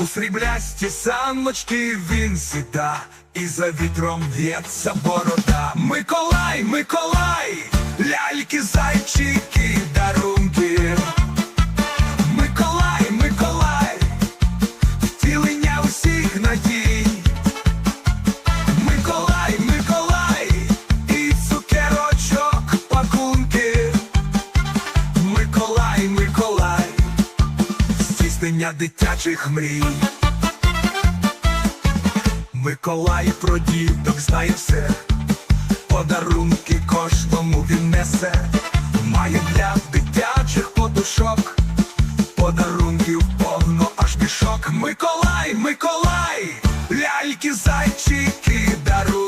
У сріблясті саночки він сіда, і за вітром в'ється борода. Миколай, Миколай, ляльки, зайчики, здійснення дитячих мрій. Миколай про діток знає все, подарунки кожному він несе, має для дитячих подушок, подарунків повно аж мішок. Миколай, Миколай, ляльки, зайчики, дарунки.